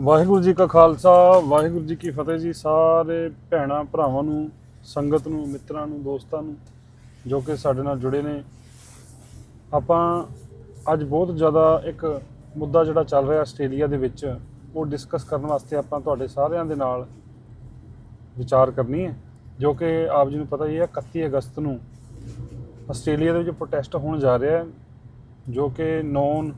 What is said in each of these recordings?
ਵਾਹਿਗੁਰੂ ਜੀ ਕਾ ਖਾਲਸਾ, ਵਾਹਿਗੁਰੂ ਜੀ ਕੀ ਫਤਿਹ ਜੀ। ਸਾਰੇ ਭੈਣਾਂ ਭਰਾਵਾਂ ਨੂੰ, ਸੰਗਤ ਨੂੰ, ਮਿੱਤਰਾਂ ਨੂੰ, ਦੋਸਤਾਂ ਨੂੰ, ਜੋ ਕਿ ਸਾਡੇ ਨਾਲ ਜੁੜੇ ਨੇ। ਆਪਾਂ ਅੱਜ ਬਹੁਤ ਜ਼ਿਆਦਾ ਇੱਕ ਮੁੱਦਾ ਜਿਹੜਾ ਚੱਲ ਰਿਹਾ ਆਸਟ੍ਰੇਲੀਆ ਦੇ ਵਿੱਚ, ਉਹ ਡਿਸਕਸ ਕਰਨ ਵਾਸਤੇ ਆਪਾਂ ਤੁਹਾਡੇ ਸਾਰਿਆਂ ਦੇ ਨਾਲ ਵਿਚਾਰ ਕਰਨੀ ਹੈ, ਜੋ ਕਿ ਆਪ ਜੀ ਨੂੰ ਪਤਾ ਹੀ ਹੈ 31 ਅਗਸਤ ਨੂੰ ਆਸਟ੍ਰੇਲੀਆ ਦੇ ਵਿੱਚ ਪ੍ਰੋਟੈਸਟ ਹੋਣ ਜਾ ਰਿਹਾ ਹੈ, ਜੋ ਕਿ ਨੌਨ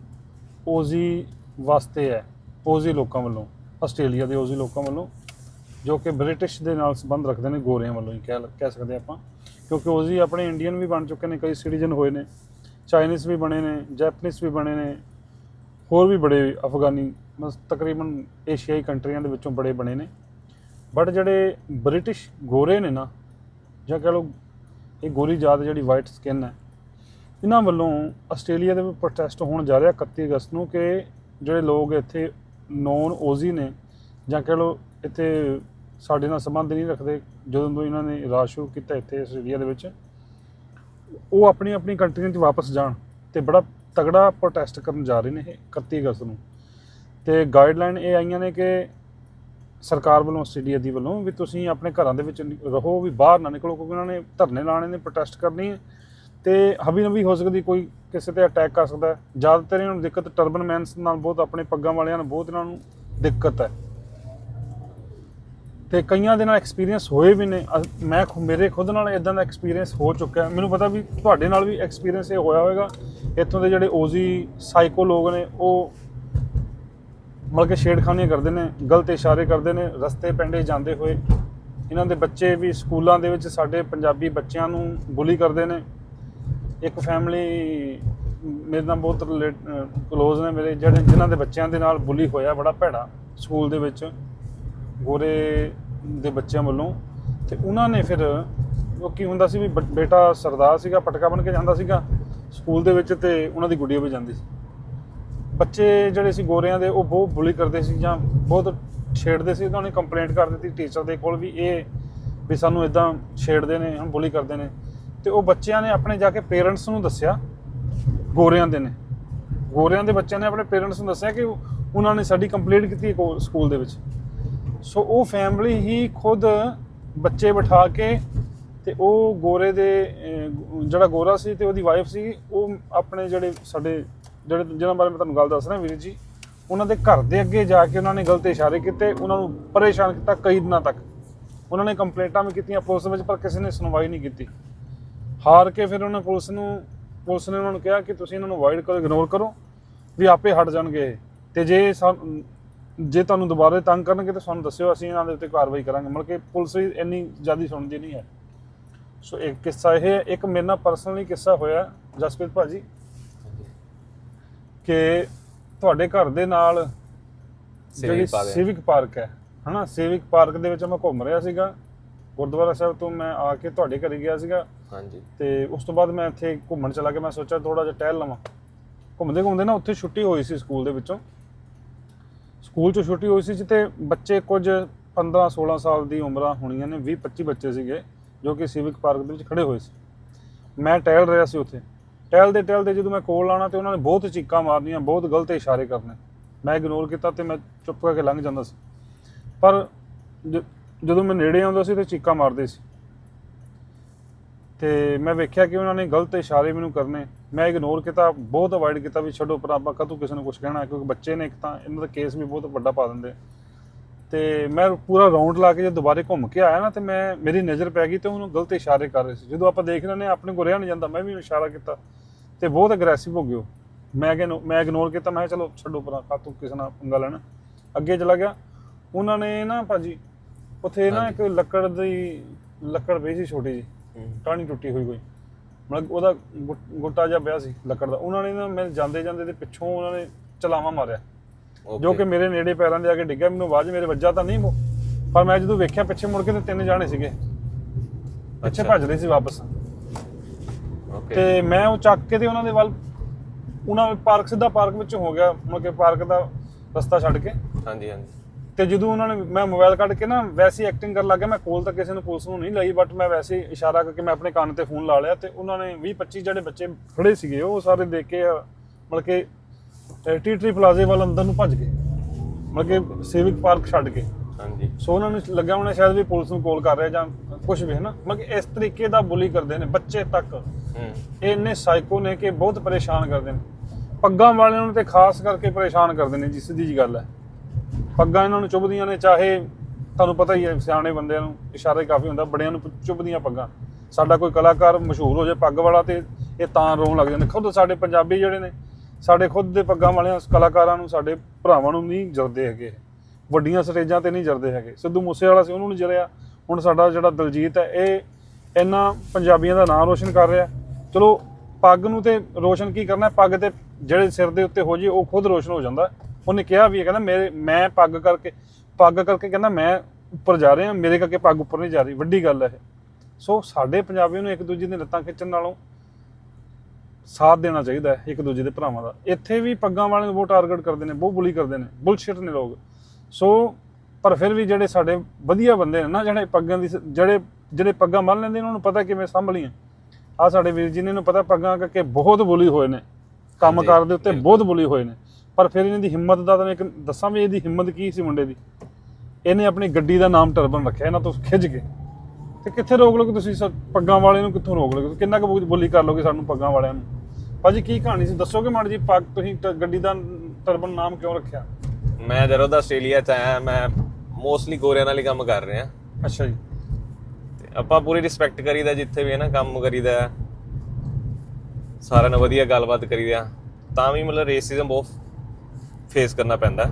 ਓਜ਼ੀ ਵਾਸਤੇ ਹੈ। ਓਜ਼ੀ ਲੋਕਾਂ ਵੱਲੋਂ, ਆਸਟ੍ਰੇਲੀਆ ਦੇ ਓਜ਼ੀ ਲੋਕਾਂ ਵੱਲੋਂ, ਜੋ ਕਿ ਬ੍ਰਿਟਿਸ਼ ਦੇ ਨਾਲ ਸੰਬੰਧ ਰੱਖਦੇ ਨੇ, ਗੋਰਿਆਂ ਵੱਲੋਂ ਹੀ ਕਹਿ ਕਹਿ ਸਕਦੇ ਆਪਾਂ। ਕਿਉਂਕਿ ਓਜ਼ੀ ਆਪਣੇ ਇੰਡੀਅਨ ਵੀ ਬਣ ਚੁੱਕੇ ਨੇ, ਕਈ ਸਿਟੀਜ਼ਨ ਹੋਏ ਨੇ, ਚਾਈਨੀਜ਼ ਵੀ ਬਣੇ ਨੇ, ਜੈਪਨੀਜ਼ ਵੀ ਬਣੇ ਨੇ, ਹੋਰ ਵੀ ਬੜੇ ਅਫਗਾਨੀ ਬਸ ਤਕਰੀਬਨ ਏਸ਼ੀਆਈ ਕੰਟਰੀਆਂ ਦੇ ਵਿੱਚੋਂ ਬੜੇ ਬਣੇ ਨੇ। ਬਟ ਜਿਹੜੇ ਬ੍ਰਿਟਿਸ਼ ਗੋਰੇ ਨੇ ਨਾ, ਜਾਂ ਕਹ ਲਓ ਇਹ ਗੋਰੀ ਜਾਤ ਜਿਹੜੀ ਵਾਈਟ ਸਕਿਨ ਹੈ, ਇਹਨਾਂ ਵੱਲੋਂ ਆਸਟ੍ਰੇਲੀਆ ਦੇ ਵਿੱਚ ਪ੍ਰੋਟੈਸਟ ਹੋਣ ਜਾ ਰਿਹਾ 31 ਅਗਸਤ ਨੂੰ ਕਿ ਜਿਹੜੇ ਲੋਕ ਇੱਥੇ ਨੌਨ ਓਜ਼ੀ ਨੇ ਜਾਂ ਕਹ ਲਓ ਇੱਥੇ ਸਾਡੇ ਨਾਲ ਸੰਬੰਧ ਨਹੀਂ ਰੱਖਦੇ ਜਦੋਂ ਤੋਂ ਇਹਨਾਂ ਨੇ ਰਾਜ ਸ਼ੁਰੂ ਕੀਤਾ ਇੱਥੇ ਆਸਟ੍ਰੇਲੀਆ ਦੇ ਵਿੱਚ, ਉਹ ਆਪਣੀ ਆਪਣੀ ਕੰਟਰੀਆਂ 'ਚ ਵਾਪਸ ਜਾਣ ਤੇ ਬੜਾ ਤਗੜਾ ਪ੍ਰੋਟੈਸਟ ਕਰਨ ਜਾ ਰਹੇ ਨੇ ਇਹ 31 ਅਗਸਤ ਨੂੰ। ਤੇ ਗਾਈਡਲਾਈਨ ਇਹ ਆਈਆਂ ਨੇ ਕਿ ਸਰਕਾਰ ਵੱਲੋਂ ਆਸਟ੍ਰੇਲੀਆ ਦੀ ਵੱਲੋਂ ਵੀ ਤੁਸੀਂ ਆਪਣੇ ਘਰਾਂ ਦੇ ਵਿੱਚ ਰਹੋ, ਵੀ ਬਾਹਰ ਨਾ ਨਿਕਲੋ ਕਿਉਂਕਿ ਉਹਨਾਂ ਨੇ ਧਰਨੇ ਲਾਣੇ ਨੇ ਪ੍ਰੋਟੈਸਟ ਕਰਨੀ ਹੈ ਤੇ ਹਬੀ ਨਬੀ ਹੋ ਸਕਦੀ ਕੋਈ ਕਿਸੇ ਤੇ ਅਟੈਕ ਕਰ ਸਕਦਾ ਜ਼ਿਆਦਾਤਰ ਇਹਨਾਂ ਨੂੰ ਦਿੱਕਤ ਟਰਬਨ ਮੈਨਸ ਨਾਲ ਬਹੁਤ, ਆਪਣੇ ਪੱਗਾਂ ਵਾਲਿਆਂ ਨੂੰ ਬਹੁਤ ਇਹਨਾਂ ਨੂੰ ਦਿੱਕਤ ਹੈ। ਤੇ ਕਈਆਂ ਦੇ ਨਾਲ ਐਕਸਪੀਰੀਅੰਸ ਹੋਏ ਵੀ ਨੇ। ਅ- ਮੈਂ ਖੁ- ਮੇਰੇ ਖੁਦ ਨਾਲ ਇਦਾਂ ਦਾ ਐਕਸਪੀਰੀਅੰਸ ਹੋ ਚੁੱਕਾ ਹੈ। ਮੈਨੂੰ ਪਤਾ ਵੀ ਤੁਹਾਡੇ ਨਾਲ ਵੀ ਐਕਸਪੀਰੀਅੰਸ ਇਹ ਹੋਇਆ ਹੋਵੇਗਾ। ਇੱਥੋਂ ਦੇ ਜਿਹੜੇ ਓਜ਼ੀ ਸਾਈਕੋ ਲੋਕ ਨੇ, ਉਹ ਮਤਲਬ ਕਿ ਛੇੜਖਾਨੀਆਂ ਕਰਦੇ ਨੇ, ਗਲਤ ਇਸ਼ਾਰੇ ਕਰਦੇ ਨੇ, ਰਸਤੇ ਪਿੰਡੇ ਜਾਂਦੇ ਹੋਏ। ਇਹਨਾਂ ਦੇ ਬੱਚੇ ਵੀ ਸਕੂਲਾਂ ਦੇ ਵਿੱਚ ਸਾਡੇ ਪੰਜਾਬੀ ਬੱਚਿਆਂ ਨੂੰ ਬੁਲੀ ਕਰਦੇ ਨੇ। ਇੱਕ ਫੈਮਿਲੀ ਮੇਰੇ ਨਾਲ ਬਹੁਤ ਕਲੋਜ਼ ਨੇ ਮੇਰੇ, ਜਿਹੜੇ ਜਿਨ੍ਹਾਂ ਦੇ ਬੱਚਿਆਂ ਦੇ ਨਾਲ ਬੁਲੀ ਹੋਇਆ, ਬੜਾ ਭੈੜਾ ਸਕੂਲ ਦੇ ਵਿੱਚ, ਗੋਰੇ ਦੇ ਬੱਚਿਆਂ ਵੱਲੋਂ। ਤੇ ਉਹਨਾਂ ਨੇ ਫਿਰ ਉਹ ਕੀ ਹੁੰਦਾ ਸੀ ਵੀ ਬ- ਬੇਟਾ ਸਰਦਾਰ ਸੀਗਾ, ਪਟਕਾ ਬਣ ਕੇ ਜਾਂਦਾ ਸੀਗਾ ਸਕੂਲ ਦੇ ਵਿੱਚ ਤੇ ਉਹਨਾਂ ਦੀ ਗੁੱਡੀ ਵੀ ਜਾਂਦੀ ਸੀ। ਬੱਚੇ ਜਿਹੜੇ ਸੀ ਗੋਰਿਆਂ ਦੇ, ਉਹ ਬਹੁਤ ਬੁਲੀ ਕਰਦੇ ਸੀ ਜਾਂ ਬਹੁਤ ਛੇੜਦੇ ਸੀ। ਉਹਨਾਂ ਨੇ ਕੰਪਲੇਂਟ ਕਰ ਦਿੱਤੀ ਟੀਚਰ ਦੇ ਕੋਲ ਵੀ ਇਹ ਵੀ ਸਾਨੂੰ ਇਦਾਂ ਛੇੜਦੇ ਨੇ, ਹਮ ਬੁਲੀ ਕਰਦੇ ਨੇ। ਤੇ ਉਹ ਬੱਚਿਆਂ ਨੇ ਆਪਣੇ ਜਾ ਕੇ ਪੇਰੈਂਟਸ ਨੂੰ ਦੱਸਿਆ, ਗੋਰਿਆਂ ਦੇ ਨੇ। ਗੋਰਿਆਂ ਦੇ ਬੱਚਿਆਂ ਨੇ ਆਪਣੇ ਪੇਰੈਂਟਸ ਨੂੰ ਦੱਸਿਆ ਕਿ ਉਹਨਾਂ ਨੇ ਸਾਡੀ ਕੰਪਲੇਂਟ ਕੀਤੀ ਹੈ ਸਕੂਲ ਦੇ ਵਿੱਚ। ਸੋ ਉਹ ਫੈਮਿਲੀ ਹੀ ਖੁਦ ਬੱਚੇ ਬਿਠਾ ਕੇ ਤੇ ਉਹ ਗੋਰੇ ਦੇ ਜਿਹੜਾ ਗੋਰਾ ਸੀ ਤੇ ਉਹਦੀ ਵਾਈਫ ਸੀ, ਉਹ ਆਪਣੇ ਜਿਹੜੇ ਸਾਡੇ, ਜਿਹੜੇ ਜਿਹਨਾਂ ਬਾਰੇ ਮੈਂ ਤੁਹਾਨੂੰ ਗੱਲ ਦੱਸ ਰਿਹਾ ਵੀਰ ਜੀ, ਉਹਨਾਂ ਦੇ ਘਰ ਦੇ ਅੱਗੇ ਜਾ ਕੇ ਉਹਨਾਂ ਨੇ ਗਲਤ ਇਸ਼ਾਰੇ ਕੀਤੇ, ਉਹਨਾਂ ਨੂੰ ਪਰੇਸ਼ਾਨ ਕੀਤਾ ਕਈ ਦਿਨਾਂ ਤੱਕ। ਉਹਨਾਂ ਨੇ ਕੰਪਲੇਂਟਾਂ ਵੀ ਕੀਤੀਆਂ ਪੁਲਿਸ ਵਿੱਚ ਪਰ ਕਿਸੇ ਨੇ ਸੁਣਵਾਈ ਨਹੀਂ ਕੀਤੀ। ਹਾਰ ਕੇ ਫਿਰ ਉਹਨਾਂ ਪੁਲਿਸ ਨੂੰ ਪੁਲਿਸ ਨੇ ਉਹਨਾਂ ਨੂੰ ਕਿਹਾ ਕਿ ਤੁਸੀਂ ਇਹਨਾਂ ਨੂੰ ਅਵੋਇਡ ਕਰੋ ਇਗਨੋਰ ਕਰੋ ਵੀ ਆਪੇ ਹਟ ਜਾਣਗੇ। ਤੇ ਜੇ ਜੇ ਤੁਹਾਨੂੰ ਦੁਬਾਰਾ ਤੰਗ ਕਰਨਗੇ ਤਾਂ ਸਾਨੂੰ ਦੱਸਿਓ ਅਸੀਂ ਇਹਨਾਂ ਦੇ ਉੱਤੇ ਕਾਰਵਾਈ ਕਰਾਂਗੇ ਮਤਲਬ ਕਿ ਪੁਲਿਸ ਵੀ ਇੰਨੀ ਜ਼ਿਆਦਾ ਸੁਣਦੀ ਨਹੀਂ ਹੈ ਸੋ ਇੱਕ ਕਿੱਸਾ ਇਹ ਹੈ। ਇੱਕ ਮੇਰੇ ਨਾਲ ਪਰਸਨਲੀ ਕਿੱਸਾ ਹੋਇਆ ਜਸਪ੍ਰੀਤ ਭਾਜੀ ਕਿ ਤੁਹਾਡੇ ਘਰ ਦੇ ਨਾਲ ਜਿਹੜੀ। ਸਿਵਿਕ ਪਾਰਕ ਹੈ ਹਨਾ ਸਿਵਿਕ ਪਾਰਕ ਦੇ ਵਿੱਚ ਮੈਂ ਘੁੰਮ ਰਿਹਾ ਸੀਗਾ ਗੁਰਦੁਆਰਾ ਸਾਹਿਬ ਤੋਂ ਮੈਂ ਆ ਕੇ ਤੁਹਾਡੇ ਘਰੇ ਗਿਆ ਸੀਗਾ ਹਾਂਜੀ। ਤੇ ਉਸ ਤੋਂ ਬਾਅਦ ਮੈਂ ਇੱਥੇ ਘੁੰਮਣ ਚਲਾ ਗਿਆ। ਮੈਂ ਸੋਚਿਆ ਥੋੜਾ ਜਿਹਾ ਟਹਿਲ ਲਵਾਂ। ਘੁੰਮਦੇ ਘੁੰਮਦੇ ਨਾ ਉੱਥੇ ਛੁੱਟੀ ਹੋਈ ਸੀ ਸਕੂਲ ਦੇ ਵਿੱਚੋਂ। ਸਕੂਲ 'ਚੋਂ ਛੁੱਟੀ ਹੋਈ ਸੀ ਜਿੱਤੇ ਬੱਚੇ ਕੁਝ 15 16 ਸਾਲ ਦੀ ਉਮਰਾਂ ਹੋਣੀਆਂ ਨੇ 20 25 ਬੱਚੇ ਸੀਗੇ, ਜੋ ਕਿ ਸਿਵਿਕ ਪਾਰਕ ਦੇ ਵਿੱਚ ਖੜੇ ਹੋਏ ਸੀ। ਮੈਂ ਟਹਿਲ ਰਿਹਾ ਸੀ ਉੱਥੇ। ਟਹਿਲਦੇ ਟਹਿਲਦੇ ਜਦੋਂ ਮੈਂ ਕੋਲ ਆਉਣਾ ਤੇ ਉਹਨਾਂ ਨੇ ਬਹੁਤ ਚੀਕਾਂ ਮਾਰਨੀਆਂ, ਬਹੁਤ ਗਲਤ ਇਸ਼ਾਰੇ ਕਰਨੇ। ਮੈਂ ਇਗਨੋਰ ਕੀਤਾ ਤੇ ਮੈਂ ਚੁੱਪ ਕਰਕੇ ਲੰਘ ਜਾਂਦਾ ਸੀ। ਪਰ ਜਦੋਂ ਮੈਂ ਨੇੜੇ ਆਉਂਦਾ ਸੀ ਤੇ ਚੀਕਾਂ ਮਾਰਦੇ ਸੀ। ਤੇ ਮੈਂ ਵੇਖਿਆ ਕਿ ਉਹਨਾਂ ਨੇ ਗਲਤ ਇਸ਼ਾਰੇ ਮੈਨੂੰ ਕਰਨੇ। ਮੈਂ ਇਗਨੋਰ ਕੀਤਾ ਬਹੁਤ ਅਵੋਇਡ ਕੀਤਾ ਵੀ ਛੱਡੋ ਪਰ ਆਪਾਂ ਕਦੋਂ ਕਿਸੇ ਨੂੰ ਕੁਝ ਕਹਿਣਾ ਕਿਉਂਕਿ ਬੱਚੇ ਨੇ ਇੱਕ ਤਾਂ ਇਹਨਾਂ ਦਾ ਕੇਸ ਵੀ ਬਹੁਤ ਵੱਡਾ ਪਾ ਦਿੰਦੇ। ਤੇ ਮੈਂ ਪੂਰਾ ਰਾਉਂਡ ਲਾ ਕੇ ਜਦ ਦੁਬਾਰੇ ਘੁੰਮ ਕੇ ਆਇਆ ਨਾ ਤੇ ਮੈਂ ਮੇਰੀ ਨਜ਼ਰ ਪੈ ਗਈ ਤੇ ਉਹਨੂੰ ਗਲਤ ਇਸ਼ਾਰੇ ਕਰ ਰਹੇ ਸੀ। ਜਦੋਂ ਆਪਾਂ ਦੇਖ ਰਹੇ ਨੇ ਆਪਣੇ ਕੋਲ ਰਿਹਾ ਨਹੀਂ ਜਾਂਦਾ ਮੈਂ ਵੀ ਇਸ਼ਾਰਾ ਕੀਤਾ ਤੇ ਬਹੁਤ ਅਗਰੈਸਿਵ ਹੋ ਉਹ। ਮੈਂ ਕਿ ਮੈਂ ਇਗਨੋਰ ਕੀਤਾ ਮੈਂ ਕਿਹਾ ਚਲੋ ਛੱਡੋ ਪਰਾਂ ਕਾਤੋਂ ਕਿਸੇ ਨਾਲ ਪੰਗਾ ਲੈਣਾ। ਅੱਗੇ ਚਲਾ ਗਿਆ। ਉਹਨਾਂ ਨੇ ਨਾ ਭਾਜੀ ਉੱਥੇ ਨਾ ਇੱਕ ਲੱਕੜ ਦੀ ਲੱਕੜ ਪਈ ਸੀ ਛੋਟੀ ਜੀ ਟਾਣੀ ਟੁੱਟੀ ਹੋਈ ਕੋਈ। ਮਤਲਬ ਉਹਦਾ ਗੁੱਟਾ ਜਿਹਾ ਪਿਆ ਸੀ ਲੱਕੜ ਦਾ। ਉਹਨਾਂ ਨੇ ਨਾ ਮੈਂ ਜਾਂਦੇ ਜਾਂਦੇ ਦੇ ਪਿੱਛੋਂ ਉਹਨਾਂ ਨੇ ਚਲਾਵਾ ਮਾਰਿਆ। ਜੋ ਕਿ ਮੇਰੇ ਨੇੜੇ ਪੈਰਾਂ ਦੇ ਆ ਕੇ ਡਿੱਗਿਆ। ਮੈਨੂੰ ਆਵਾਜ਼ ਮੇਰੇ ਵੱਜਾ ਤਾਂ ਨਹੀਂ ਉਹ। ਪਰ ਮੈਂ ਜਦੋਂ ਵੇਖਿਆ ਪਿੱਛੇ ਮੁੜ ਕੇ ਤੇ ਤਿੰਨ ਜਾਣੇ ਸੀਗੇ। ਪਿੱਛੇ ਅੱਛਾ। ਭੱਜ ਰਹੇ ਸੀ ਵਾਪਸ। ਓਕੇ ਤੇ ਮੈਂ ਉਹ ਚੱਕ ਕੇ ਤੇ ਉਹਨਾਂ ਦੇ ਵੱਲ ਉਹਨਾਂ ਪਾਰਕ ਸਿੱਧਾ ਪਾਰਕ ਵਿੱਚ ਹੋ ਗਿਆ। ਮਤਲਬ ਕਿ ਪਾਰਕ ਦਾ ਰਸਤਾ ਛੱਡ ਕੇ। ਹਾਂਜੀ ਹਾਂਜੀ। ਤੇ ਜਦੋਂ ਉਹਨਾਂ ਨੇ ਮੈਂ ਮੋਬਾਈਲ ਕੱਢ ਕੇ ਨਾ ਵੈਸੀ ਐਕਟਿੰਗ ਕਰਨ ਲੱਗਾ ਮੈਂ ਕੋਲ ਤਾਂ ਕਿਸੇ ਨੂੰ ਪੁਲਿਸ ਨੂੰ ਨਹੀਂ ਲਾਈ ਬਟ ਮੈਂ ਵੈਸੇ ਇਸ਼ਾਰਾ ਕਰਕੇ ਮੈਂ ਆਪਣੇ ਕੰਨ ਤੇ ਫੋਨ ਲਾ ਲਿਆ ਤੇ ਉਹਨਾਂ ਨੇ 20 25 ਜਿਹੜੇ ਬੱਚੇ ਖੜੇ ਸੀਗੇ ਉਹ ਸਾਰੇ ਦੇਖ ਕੇ ਮਤਲਬ ਕਿ ਟੀ ਟਰੀ ਪਲਾਜ਼ੇ ਵੱਲ ਅੰਦਰ ਨੂੰ ਭੱਜ ਗਏ। ਮਤਲਬ ਕਿ ਸਿਵਿਕ ਪਾਰਕ ਛੱਡ ਕੇ। ਹਾਂਜੀ। ਸੋ ਉਹਨਾਂ ਨੂੰ ਲੱਗਿਆ ਹੋਣਾ ਸ਼ਾਇਦ ਵੀ ਪੁਲਿਸ ਨੂੰ ਕਾਲ ਕਰ ਰਿਹਾ ਜਾਂ ਕੁਝ ਵੀ ਹੈ ਨਾ ਮਤਲਬ ਇਸ ਤਰੀਕੇ ਦਾ ਬੁਲੀ ਕਰਦੇ ਨੇ ਬੱਚੇ ਤੱਕ। ਹੂੰ। ਇਹ ਇੰਨੇ ਸਾਈਕੋ ਨੇ ਕਿ ਬਹੁਤ ਪਰੇਸ਼ਾਨ ਕਰਦੇ ਨੇ। ਪੱਗਾਂ ਵਾਲਿਆਂ ਨੂੰ ਤੇ ਖਾਸ ਕਰਕੇ ਪਰੇਸ਼ਾਨ ਕਰਦੇ ਨੇ ਜੀ ਸਿੱਧੀ ਜੀ ਗੱਲ ਹੈ। ਪੱਗਾਂ ਇਹਨਾਂ ਨੂੰ ਚੁੱਭਦੀਆਂ ਨੇ, ਚਾਹੇ ਤੁਹਾਨੂੰ ਪਤਾ ਹੀ ਹੈ ਸਿਆਣੇ ਬੰਦਿਆਂ ਨੂੰ, ਇਸ਼ਾਰੇ ਕਾਫੀ ਹੁੰਦਾ, ਬੜਿਆਂ ਨੂੰ ਚੁੱਭਦੀਆਂ ਪੱਗਾਂ। ਸਾਡਾ ਕੋਈ ਕਲਾਕਾਰ ਮਸ਼ਹੂਰ ਹੋ ਜਾਏ ਪੱਗ ਵਾਲਾ ਤੇ ਇਹ ਤਾਂ ਰੋਣ ਲੱਗ ਜਾਂਦੇ। ਖੁਦ ਸਾਡੇ ਪੰਜਾਬੀ ਜਿਹੜੇ ਨੇ, ਸਾਡੇ ਖੁਦ ਦੇ ਪੱਗਾਂ ਵਾਲਿਆਂ, ਕਲਾਕਾਰਾਂ ਨੂੰ, ਸਾਡੇ ਭਰਾਵਾਂ ਨੂੰ ਨਹੀਂ ਜਰਦੇ ਹੈਗੇ। ਵੱਡੀਆਂ ਸਟੇਜਾਂ ਤੇ ਨਹੀਂ ਜਰਦੇ ਹੈਗੇ। ਸਿੱਧੂ ਮੂਸੇ ਵਾਲਾ ਸੀ, ਉਹਨੂੰ ਨਹੀਂ ਜਰਿਆ। ਹੁਣ ਸਾਡਾ ਜਿਹੜਾ ਦਲਜੀਤ ਹੈ, ਇਹ ਇਹਨਾਂ ਪੰਜਾਬੀਆਂ ਦਾ ਨਾਮ ਰੋਸ਼ਨ ਕਰ ਰਿਹਾ। ਚਲੋ, ਪੱਗ ਨੂੰ ਤੇ ਰੋਸ਼ਨ ਕੀ ਕਰਨਾ ਪੱਗ ਤੇ ਜਿਹੜੇ ਸਿਰ ਦੇ ਉੱਤੇ ਹੋ ਜੇ ਉਹ ਖੁਦ ਰੋਸ਼ਨ ਹੋ ਜਾਂਦਾ। ਉਹਨੇ ਕਿਹਾ ਵੀ ਇਹ ਕਹਿੰਦਾ ਮੇਰੇ ਮੈਂ ਪੱਗ ਕਰਕੇ ਪੱਗ ਕਰਕੇ ਕਹਿੰਦਾ ਮੈਂ ਉੱਪਰ ਜਾ ਰਿਹਾ ਮੇਰੇ ਕਰਕੇ ਪੱਗ ਉੱਪਰ ਨਹੀਂ ਜਾ ਰਹੀ ਵੱਡੀ ਗੱਲ ਹੈ ਇਹ। ਸੋ ਸਾਡੇ ਪੰਜਾਬੀਆਂ ਨੂੰ ਇੱਕ ਦੂਜੇ ਦੀ ਲੱਤਾਂ ਖਿੱਚਣ ਨਾਲੋਂ ਸਾਥ ਦੇਣਾ ਚਾਹੀਦਾ ਹੈ ਇੱਕ ਦੂਜੇ ਦੇ ਭਰਾਵਾਂ ਦਾ। ਇੱਥੇ ਵੀ ਪੱਗਾਂ ਵਾਲਿਆਂ ਨੂੰ ਬਹੁਤ ਟਾਰਗੇਟ ਕਰਦੇ ਨੇ ਬਹੁਤ ਬੁਲੀ ਕਰਦੇ ਨੇ ਬੁਲਸ਼ਿਟ ਨੇ ਲੋਕ। ਸੋ ਪਰ ਫਿਰ ਵੀ ਜਿਹੜੇ ਸਾਡੇ ਵਧੀਆ ਬੰਦੇ ਨੇ ਨਾ ਜਿਹੜੇ ਪੱਗਾਂ ਦੀ ਜਿਹੜੇ ਜਿਹੜੇ ਪੱਗਾਂ ਬੰਨ ਲੈਂਦੇ ਉਹਨਾਂ ਨੂੰ ਪਤਾ ਕਿਵੇਂ ਸੰਭਲੀਆਂ। ਆ ਸਾਡੇ ਵੀਰ ਜੀ ਨੇ ਨੂੰ ਪਤਾ ਪੱਗਾਂ ਕਰਕੇ ਬਹੁਤ ਬੁਲੀ ਹੋਏ ਨੇ। ਕੰਮਕਾਰ ਦੇ ਉੱਤੇ। ਬਹੁਤ ਬੁਲੀ ਹੋਏ ਨੇ। ਪਰ ਫਿਰ ਇਹਨਾਂ ਦੀ ਹਿੰਮਤ ਦਾ ਤਾਂ ਇੱਕ ਦੱਸਾਂ ਵੀ ਇਹਦੀ ਹਿੰਮਤ ਕੀ ਸੀ ਮੁੰਡੇ ਦੀ? ਇਹਨੇ ਆਪਣੀ ਗੱਡੀ ਦਾ ਨਾਮ ਟਰਬਨ ਰੱਖਿਆ ਇਹਨਾਂ ਤੋਂ ਖਿੱਚ ਕੇ। ਤੇ ਕਿੱਥੇ ਰੋਕ ਲੋਗੇ ਤੁਸੀਂ ਪੱਗਾਂ ਵਾਲੇ ਨੂੰ ਕਿੱਥੋਂ ਰੋਕ ਲੋਗੇ ਕਿੰਨਾ ਕੁ ਬੋਲੀ ਕਰ ਲੋਗੇ ਸਾਨੂੰ ਪੱਗਾਂ ਵਾਲਿਆਂ ਨੂੰ? ਭਾਜੀ ਕੀ ਕਹਾਣੀ ਸੀ? ਦੱਸੋਗੇ ਮਾੜੀ ਜੀ ਪੱਗ? ਤੁਸੀਂ ਗੱਡੀ ਦਾ ਟਰਬਨ ਨਾਮ ਕਿਉਂ ਰੱਖਿਆ? ਮੈਂ ਜਦੋਂ ਦਾ ਆਸਟ੍ਰੇਲੀਆ ਚ ਆਇਆ ਮੈਂ ਮੋਸਟਲੀ ਗੋਰਿਆਂ ਨਾਲ ਹੀ ਕੰਮ ਕਰ ਰਿਹਾ। ਅੱਛਾ ਜੀ। ਤੇ ਆਪਾਂ ਪੂਰੀ ਰਿਸਪੈਕਟ ਕਰੀਦਾ ਜਿੱਥੇ ਵੀ ਹੈ ਨਾ ਕੰਮ ਕਰੀਦਾ। ਸਾਰਿਆਂ ਨਾਲ ਵਧੀਆ ਗੱਲਬਾਤ ਕਰੀਦਾ। ਤਾਂ ਵੀ ਮਤਲਬ ਰੇਸਿਜ਼ਮ ਬਹੁਤ ਫੇਸ ਕਰਨਾ ਪੈਂਦਾ।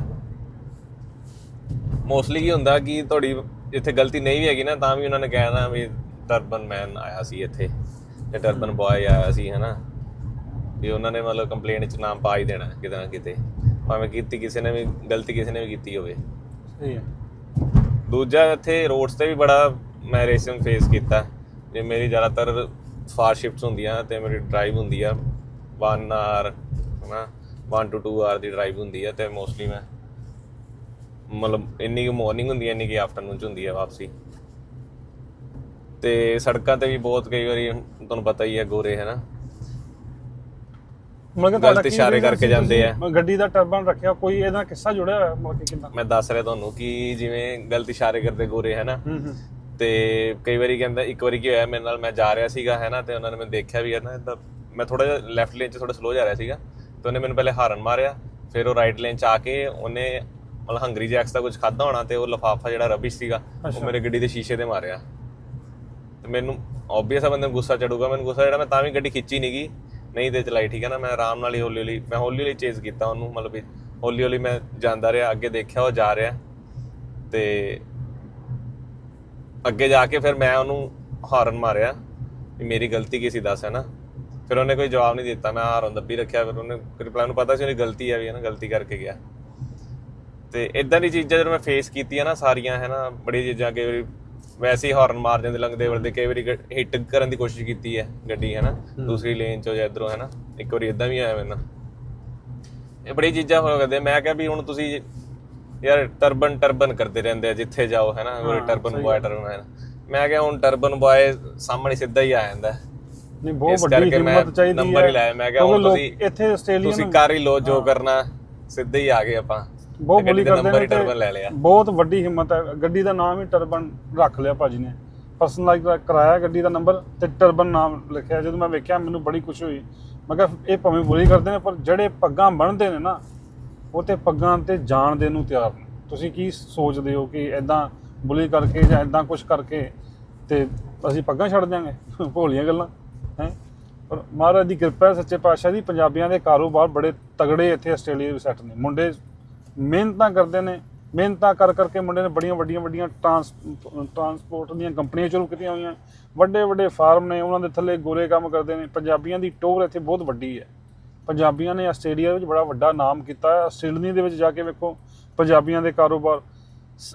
ਮੋਸਟਲੀ ਕੀ ਹੁੰਦਾ ਕਿ ਤੁਹਾਡੀ ਇੱਥੇ ਗਲਤੀ ਨਹੀਂ ਵੀ ਹੈਗੀ ਨਾ ਤਾਂ ਵੀ ਉਹਨਾਂ ਨੇ ਕਹਿਣਾ ਵੀ ਟਰਬਨ ਮੈਨ ਆਇਆ ਸੀ ਇੱਥੇ ਤੇ ਟਰਬਨ ਬॉय ਆਇਆ ਸੀ ਹਨਾ। ਵੀ ਉਹਨਾਂ ਨੇ ਮਤਲਬ ਕੰਪਲੇਂਟ ਚ ਨਾਮ ਪਾ ਹੀ ਦੇਣਾ ਕਿਤੇ ਨਾ ਕਿਤੇ। ਭਾਵੇਂ ਕੀਤੀ ਕਿਸੇ ਨੇ ਵੀ ਗਲਤੀ ਕਿਸੇ ਨੇ ਵੀ ਕੀਤੀ ਹੋਵੇ। ਸਹੀ ਹੈ। ਦੂਜਾ ਇੱਥੇ ਰੋਡਸ ਤੇ ਵੀ ਬੜਾ ਮੈਂ ਰੇਸਿੰਗ ਫੇਸ ਕੀਤਾ। ਜੇ ਮੇਰੀ ਜ਼ਿਆਦਾਤਰ ਫਾਰ ਸ਼ਿਫਟਸ ਹੁੰਦੀਆਂ ਤੇ ਮੇਰੀ ਡਰਾਈਵ ਹੁੰਦੀ ਆ। 1 ਆਰ ਹਨਾ। 1 ਟੂ 2 ਆਰ ਦੀ ਡਰਾਈਵ ਹੁੰਦੀ ਆ ਤੇ ਮੋਸਟਲੀ ਮੈਂ ਮਤਲਬ ਇੰਨੀ ਕੁ ਮਾਰਨਿੰਗ ਹੁੰਦੀ ਹੈ ਇੰਨੀ ਕਿ ਆਫਟਰਨੂਨ ਚ ਹੁੰਦੀ ਹੈ ਵਾਪਸੀ। ਤੇ ਸੜਕਾਂ ਤੇ ਵੀ ਬਹੁਤ ਕਈ ਵਾਰੀ ਤੁਹਾਨੂੰ ਪਤਾ ਹੀ ਹੈ ਗੋਰੇ ਹੈ ਨਾ ਮਤਲਬ ਗਲਤ ਇਸ਼ਾਰੇ ਕਰਕੇ ਜਾਂਦੇ ਆ। ਗੱਡੀ ਦਾ ਟਰਬਨ ਰੱਖਿਆ ਕੋਈ ਇਹਦਾ ਕਿੱਸਾ ਜੁੜਿਆ ਹੋਇਆ ਮਤਲਬ ਕਿ ਕਿੰਨਾ ਮੈਂ ਦੱਸ ਰਿਹਾ ਤੁਹਾਨੂੰ ਕਿ ਜਿਵੇਂ ਗਲਤ ਇਸ਼ਾਰੇ ਕਰਦੇ ਗੋਰੇ ਹੈ ਨਾ ਹੂੰ ਹੂੰ। ਤੇ ਕਈ ਵਾਰੀ ਕਹਿੰਦਾ ਇੱਕ ਵਾਰੀ ਕੀ ਹੋਇਆ ਮੇਰੇ ਨਾਲ ਮੈਂ ਜਾ ਰਿਹਾ ਸੀਗਾ ਹੈ ਨਾ ਤੇ ਉਹਨਾਂ ਨੇ ਮੈਨੂੰ ਦੇਖਿਆ ਵੀ ਹੈ ਨਾ ਮੈਂ ਥੋੜਾ ਜਿਹਾ ਲੈਫਟ ਲੇਨ 'ਚ ਥੋੜਾ ਸਲੋ ਜਾ ਰਿਹਾ ਸੀਗਾ। ਤੇ ਉਹਨੇ ਮੈਨੂੰ ਪਹਿਲੇ ਹਾਰਨ ਮਾਰਿਆ ਫਿਰ ਉਹ ਰਾਈਟ ਲੇਨ 'ਚ ਆ ਕੇ ਉਹਨੇ ਮਤਲਬ ਹੰਗਰੀ ਜੈਕਸ ਦਾ ਕੁਝ ਖਾਦਾ ਹੋਣਾ ਤੇ ਉਹ ਲਫਾਫਾ ਜਿਹੜਾ ਰਬਿਸ਼ ਸੀਗਾ ਉਹ। ਮੇਰੇ ਗੱਡੀ ਦੇ ਸ਼ੀਸ਼ੇ ਤੇ ਮਾਰਿਆ। ਤੇ ਮੈਨੂੰ ਆਬਵੀਅਸ ਆ ਬੰਦੇ ਨੂੰ ਗੁੱਸਾ ਚੜੂਗਾ ਮੈਨੂੰ ਗੁੱਸਾ ਜਿਹੜਾ ਮੈਂ ਤਾਂ ਵੀ ਗੱਡੀ ਖਿੱਚੀ ਨਹੀਂਗੀ ਨਹੀਂ ਤੇ ਚਲਾਈ ਠੀਕ ਹੈ ਨਾ ਮੈਂ ਆਰਾਮ ਨਾਲ ਹੀ ਹੌਲੀ ਹੌਲੀ ਮੈਂ ਹੌਲੀ ਹੌਲੀ ਚੇਜ਼ ਕੀਤਾ ਉਹਨੂੰ ਮਤਲਬ ਹੌਲੀ ਹੌਲੀ ਮੈਂ ਜਾਂਦਾ ਰਿਹਾ ਅੱਗੇ ਦੇਖਿਆ ਉਹ ਜਾ ਰਿਹਾ। ਤੇ ਅੱਗੇ ਜਾ ਕੇ ਫਿਰ ਮੈਂ ਉਹਨੂੰ ਹਾਰਨ ਮਾਰਿਆ ਵੀ ਮੇਰੀ ਗਲਤੀ ਕੀ ਸੀ ਦੱਸ ਹੈ ਨਾ ਫਿਰ ਉਹਨੇ ਕੋਈ ਜਵਾਬ ਨਹੀਂ ਦਿੱਤਾ ਮੈਂ ਹਾਰਨ ਦੱਬੀ ਰੱਖਿਆ ਫਿਰ ਉਹਨੇ ਰਿਪਲਾਈ ਨੂੰ ਪਤਾ ਸੀ ਉਹਦੀ ਗਲਤੀ ਹੈ ਵੀ ਹੈ ਨਾ ਗਲਤੀ ਕਰਕੇ ਗਿਆ। ਤੇ ਇਦਾਂ ਦੀ ਚੀਜ਼ਾਂ ਜਦੋਂ ਮੈਂ ਫੇਸ ਕੀਤੀਆਂ ਨਾ ਸਾਰੀਆਂ ਹੈ ਨਾ ਬੜੀ ਚੀਜ਼ਾਂ ਕਈ ਵਾਰੀ ਵੈਸੇ ਹੀ ਹਾਰਨ ਮਾਰ ਜਾਂਦੇ ਲੰਘਦੇ ਵਰਦੇ ਕਈ ਵਾਰੀ ਹਿੱਟ ਕਰਨ ਦੀ ਕੋਸ਼ਿਸ਼ ਕੀਤੀ ਹੈ ਗੱਡੀ ਹੈ ਨਾ ਦੂਸਰੀ ਲੇਨ ਚੋਂ ਜਾਂ ਇਧਰੋਂ ਹੈ ਨਾ ਇੱਕ ਵਾਰੀ ਇਦਾਂ ਵੀ ਆਇਆ ਮੇਰੇ ਨਾਲ। ਇਹ ਬੜੀ ਚੀਜ਼ਾਂ ਹੋ ਕਰਦੇ ਮੈਂ ਕਿਹਾ ਵੀ ਹੁਣ ਤੁਸੀਂ ਯਾਰ ਟਰਬਨ ਟਰਬਨ ਕਰਦੇ ਰਹਿੰਦੇ ਆ ਜਿੱਥੇ ਜਾਓ ਹੈ ਨਾ ਉਹ ਟਰਬਨ ਬॉय ਟਰਬਨ ਮੈਂ ਕਿਹਾ ਹੁਣ ਟਰਬਨ ਬॉय ਸਾਹਮਣੇ ਸਿੱਧਾ ਹੀ ਆ ਜਾਂਦਾ। ਨਹੀਂ ਬਹੁਤ ਇਸ ਵੱਡੀ ਕਰਕੇ ਮੈਂ ਹਿੰਮਤ ਚਾਹੀਦੀ ਹੈ ਨੰਬਰ ਹੀ ਲਾਇਆ। ਮੈਂ ਕਿਹਾ ਹੁਣ ਲੋਕ ਤੁਸੀਂ ਇੱਥੇ ਆਸਟ੍ਰੇਲੀਆ ਤੁਸੀਂ ਕਰ ਹੀ ਲੋ ਜੋ ਕਰਨਾ ਸਿੱਧੇ ਹੀ ਆ ਗਏ ਆਪਾਂ। ਬਹੁਤ ਬੁਲੀ ਕਰਦੇ ਨੰਬਰ ਟਰਬਨ ਲੈ ਲਿਆ। ਬਹੁਤ ਵੱਡੀ ਹਿੰਮਤ ਹੈ। ਗੱਡੀ ਦਾ ਨਾਮ ਹੀ ਟਰਬਨ ਰੱਖ ਲਿਆ ਭਾਜੀ ਨੇ। ਪਰਸਨਲਾਈਜ਼ ਕਰਾਇਆ ਗੱਡੀ ਦਾ ਨੰਬਰ ਤੇ ਟਰਬਨ ਨਾਮ ਲਿਖਿਆ। ਜਦੋਂ ਮੈਂ ਵੇਖਿਆ ਮੈਨੂੰ ਬੜੀ ਖੁਸ਼ੀ ਹੋਈ। ਮੈਂ ਕਿਹਾ ਇਹ ਭਾਵੇਂ ਬੁਲੀ ਕਰਦੇ ਨੇ ਪਰ ਜਿਹੜੇ ਪੱਗਾਂ ਬਣਦੇ ਨੇ ਨਾ ਉਹ ਤੇ ਪੱਗਾਂ ਤੇ ਜਾਣ ਦੇ ਨੂੰ ਤਿਆਰ ਨੇ। ਤੁਸੀਂ ਕੀ ਸੋਚਦੇ ਹੋ ਕਿ ਐਦਾਂ ਬੁਲੀ ਕਰਕੇ ਜਾਂ ਐਦਾਂ ਕੁਝ ਕਰਕੇ ਤੇ ਅਸੀਂ ਪੱਗਾਂ ਛੱਡ ਦਿਆਂਗੇ? ਭੋਲੀਆਂ ਗੱਲਾਂ। ਹੈ? ਪਰ ਮਹਾਰਾਜ ਦੀ ਕਿਰਪਾ ਹੈ, ਸੱਚੇ ਪਾਤਸ਼ਾਹ ਦੀ। ਪੰਜਾਬੀਆਂ ਦੇ ਕਾਰੋਬਾਰ ਬੜੇ ਤਗੜੇ ਇੱਥੇ ਆਸਟ੍ਰੇਲੀਆ ਵਿੱਚ ਸੈੱਟ ਨੇ। ਮੁੰਡੇ ਮਿਹਨਤਾਂ ਕਰਦੇ ਨੇ। ਮਿਹਨਤਾਂ ਕਰ ਕਰਕੇ ਮੁੰਡੇ ਨੇ ਬੜੀਆਂ ਵੱਡੀਆਂ ਵੱਡੀਆਂ ਟਰਾਂਸ, ਟਰਾਂਸਪੋਰਟ ਦੀਆਂ ਕੰਪਨੀਆਂ ਸ਼ੁਰੂ ਕੀਤੀਆਂ ਹੋਈਆਂ। ਵੱਡੇ ਵੱਡੇ ਫਾਰਮ ਨੇ, ਉਹਨਾਂ ਦੇ ਥੱਲੇ ਗੋਰੇ ਕੰਮ ਕਰਦੇ ਨੇ। ਪੰਜਾਬੀਆਂ ਦੀ ਟੋਰ ਇੱਥੇ ਬਹੁਤ ਵੱਡੀ ਹੈ। ਪੰਜਾਬੀਆਂ ਨੇ ਆਸਟ੍ਰੇਲੀਆ ਵਿੱਚ ਬੜਾ ਵੱਡਾ ਨਾਮ ਕੀਤਾ ਹੈ। ਸਿਡਨੀ ਦੇ ਵਿੱਚ ਜਾ ਕੇ ਵੇਖੋ, ਪੰਜਾਬੀਆਂ ਦੇ ਕਾਰੋਬਾਰ।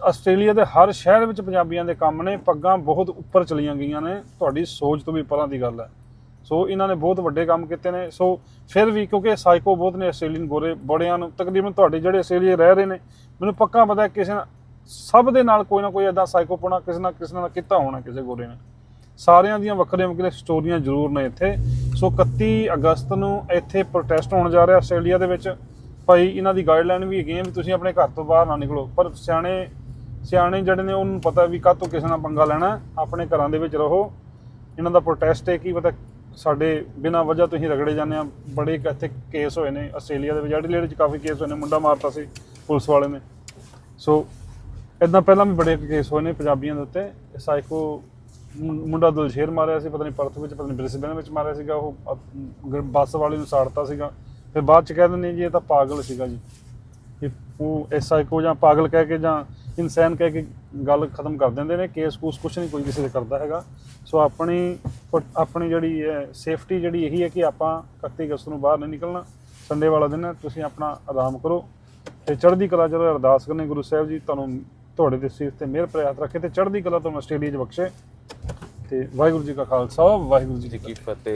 ਆਸਟ੍ਰੇਲੀਆ ਦੇ ਹਰ ਸ਼ਹਿਰ ਵਿੱਚ ਪੰਜਾਬੀਆਂ ਦੇ ਕੰਮ ਨੇ। ਪੱਗਾਂ ਬਹੁਤ ਉੱਪਰ ਚਲੀਆਂ ਗਈਆਂ ਨੇ। ਤੁਹਾਡੀ ਸੋਚ ਤੋਂ ਵੀ ਪਰਾਂ ਦੀ ਗੱਲ ਹੈ। ਸੋ ਇਹਨਾਂ ਨੇ ਬਹੁਤ ਵੱਡੇ ਕੰਮ ਕੀਤੇ ਨੇ। ਸੋ ਫਿਰ ਵੀ ਕਿਉਂਕਿ ਸਾਈਕੋ ਬਹੁਤ ਨੇ ਆਸਟ੍ਰੇਲੀਅਨ ਗੋਰੇ ਬੜਿਆਂ ਨੂੰ, ਤਕਰੀਬਨ ਤੁਹਾਡੇ ਜਿਹੜੇ ਆਸਟ੍ਰੇਲੀਆ ਰਹਿ ਰਹੇ ਨੇ, ਮੈਨੂੰ ਪੱਕਾ ਪਤਾ ਕਿਸੇ ਸਭ ਦੇ ਨਾਲ ਕੋਈ ਨਾ ਕੋਈ ਐਦਾਂ ਸਾਈਕੋਪਣਾ ਕਿਸੇ ਨਾ ਕਿਸੇ ਨਾਲ ਕੀਤਾ ਹੋਣਾ ਕਿਸੇ ਗੋਰੇ ਨੇ। ਸਾਰਿਆਂ ਦੀਆਂ ਵੱਖਰੀਆਂ ਵੱਖਰੀਆਂ ਸਟੋਰੀਆਂ ਜ਼ਰੂਰ ਨੇ ਇੱਥੇ। ਸੋ 31 ਅਗਸਤ ਨੂੰ ਇੱਥੇ ਪ੍ਰੋਟੈਸਟ ਹੋਣ ਜਾ ਰਿਹਾ ਆਸਟ੍ਰੇਲੀਆ ਦੇ ਵਿੱਚ। ਭਾਈ, ਇਹਨਾਂ ਦੀ ਗਾਈਡਲਾਈਨ ਵੀ ਹੈਗੀ ਹੈ ਵੀ ਤੁਸੀਂ ਆਪਣੇ ਘਰ ਤੋਂ ਬਾਹਰ ਨਾ ਨਿਕਲੋ। ਪਰ ਸਿਆਣੇ ਸਿਆਣੇ ਜਿਹੜੇ ਨੇ ਉਹਨੂੰ ਪਤਾ ਵੀ ਕਾਹ ਤੋਂ ਕਿਸੇ ਨਾਲ ਪੰਗਾ ਲੈਣਾ। ਆਪਣੇ ਘਰਾਂ ਦੇ ਵਿੱਚ ਰਹੋ। ਇਹਨਾਂ ਦਾ ਪ੍ਰੋਟੈਸਟ ਹੈ, ਕੀ ਪਤਾ ਸਾਡੇ ਬਿਨਾਂ ਵਜ੍ਹਾ ਤੁਸੀਂ ਰਗੜੇ ਜਾਂਦੇ ਆ। ਬੜੇ ਇੱਥੇ ਕੇਸ ਹੋਏ ਨੇ ਆਸਟ੍ਰੇਲੀਆ ਦੇ ਵਿੱਚ ਐਡੀਲੇਡ 'ਚ ਕਾਫੀ ਕੇਸ ਹੋਏ ਨੇ, ਮੁੰਡਾ ਮਾਰਤਾ ਸੀ ਪੁਲਿਸ ਵਾਲੇ ਨੇ। ਸੋ ਇਦਾਂ ਪਹਿਲਾਂ ਵੀ ਬੜੇ ਕੇਸ ਹੋਏ ਨੇ ਪੰਜਾਬੀਆਂ ਦੇ ਉੱਤੇ। ਸਾਈਕੋ ਮੁੰਡਾ ਦਲਸ਼ੇਰ ਮਾਰਿਆ ਸੀ, ਪਤਾ ਨਹੀਂ ਪਰਥ ਵਿੱਚ, ਪਤਾ ਨਹੀਂ ਬ੍ਰਿਸਬੇਨ ਵਿੱਚ ਮਾਰਿਆ ਸੀਗਾ। ਉਹ ਬੱਸ ਵਾਲੇ ਨੂੰ ਸਾੜਤਾ ਸੀਗਾ। ਫਿਰ ਬਾਅਦ ਚ ਕਹਿ ਦਿੰਦੇ ਜੀ, ਇਹ ਤਾਂ ਪਾਗਲ ਸੀਗਾ ਜੀ। ਇਹ ਉਹ ਇਹ ਸਾਈਕੋ ਜਾਂ ਪਾਗਲ ਕਹਿ ਕੇ ਜਾਂ ਇਨਸੈਨ ਕਹਿ ਕੇ ਗੱਲ ਖਤਮ ਕਰ ਦਿੰਦੇ ਨੇ, ਕੇਸ ਕੂਸ ਕੁਛ ਨਹੀਂ, ਕੋਈ ਕਿਸੇ ਦੇ ਕਰਦਾ ਹੈਗਾ। ਸੋ ਆਪਣੀ ਆਪਣੀ ਜਿਹੜੀ ਹੈ ਸੇਫਟੀ ਜਿਹੜੀ ਇਹੀ ਹੈ ਕਿ ਆਪਾਂ 31 ਅਗਸਤ ਨੂੰ ਬਾਹਰ ਨਹੀਂ ਨਿਕਲਣਾ। ਸੰਡੇ ਵਾਲਾ ਦਿਨ ਹੈ, ਤੁਸੀਂ ਆਪਣਾ ਆਰਾਮ ਕਰੋ। ਤੇ ਚੜ੍ਹਦੀ ਕਲਾ ਚਲੋ ਅਰਦਾਸ ਕਰਨੀ ਗੁਰੂ ਸਾਹਿਬ ਜੀ, ਤੁਹਾਨੂੰ ਤੁਹਾਡੇ ਦੇ ਸਿਰ ਤੇ ਮਿਹਰ ਪ੍ਰਿਆਤ ਰੱਖੇ ਤੇ ਚੜ੍ਹਦੀ ਕਲਾ ਤੁਹਾਨੂੰ ਆਸਟ੍ਰੇਲੀਆ 'ਚ ਬਖਸ਼ੇ। ਤੇ ਵਾਹਿਗੁਰੂ ਜੀ ਕਾ ਖਾਲਸਾ, ਵਾਹਿਗੁਰੂ ਜੀ ਕੀ ਫਤਿਹ।